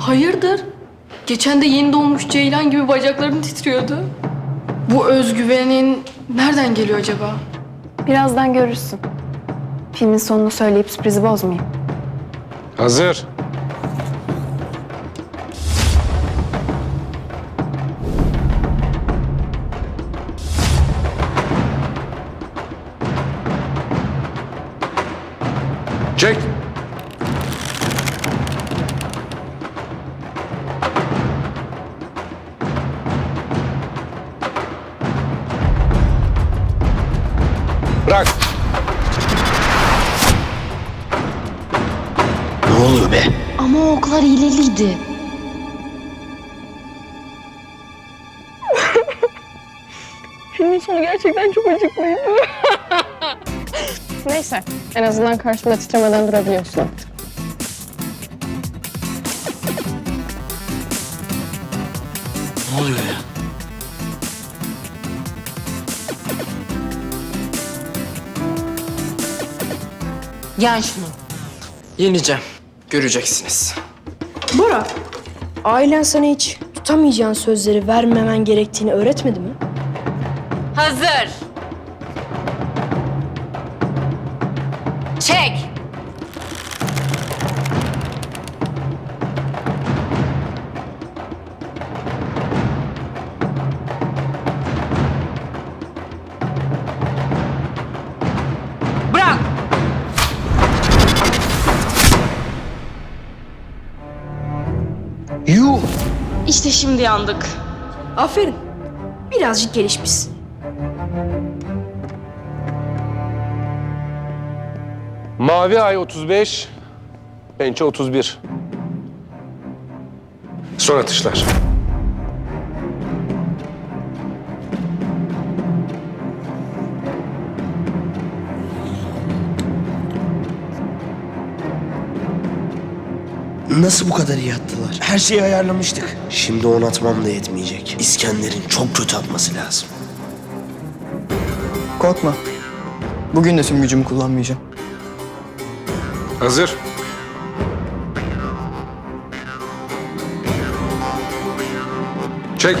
Hayırdır? Geçen de yeni doğmuş ceylan gibi bacakların titriyordu. Bu özgüvenin nereden geliyor acaba? Birazdan görürsün. Filmin sonunu söyleyip sürprizi bozmayayım. Hazır. Çek. Bırak. Ne oluyor be? Ama o oklar hileliydi. Filmin sonu gerçekten çok acıklıydı. Neyse, en azından karşımda titremeden durabiliyorsun artık. Ne oluyor ya? Yen şunu. Yeneceğim. Göreceksiniz. Bora, ailen sana hiç tutamayacağın sözleri vermemen gerektiğini öğretmedi mi? Hazır. Yuh! İşte şimdi yandık. Aferin. Birazcık gelişmişsin. Mavi ay 35, pençe 31. Son atışlar. Nasıl bu kadar iyi attılar? Her şeyi ayarlamıştık. Şimdi on atmam da yetmeyecek. İskender'in çok kötü atması lazım. Korkma. Bugün de tüm gücümü kullanmayacağım. Hazır. Çek.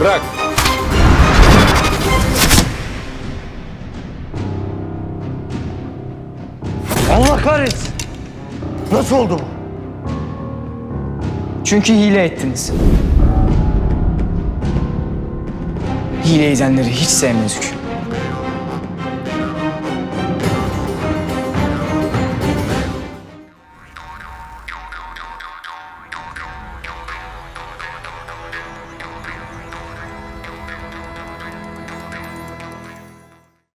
Bırak. Allah kahretsin. Nasıl oldu bu? Çünkü hile ettiniz. Hile edenleri hiç sevmez hüküm.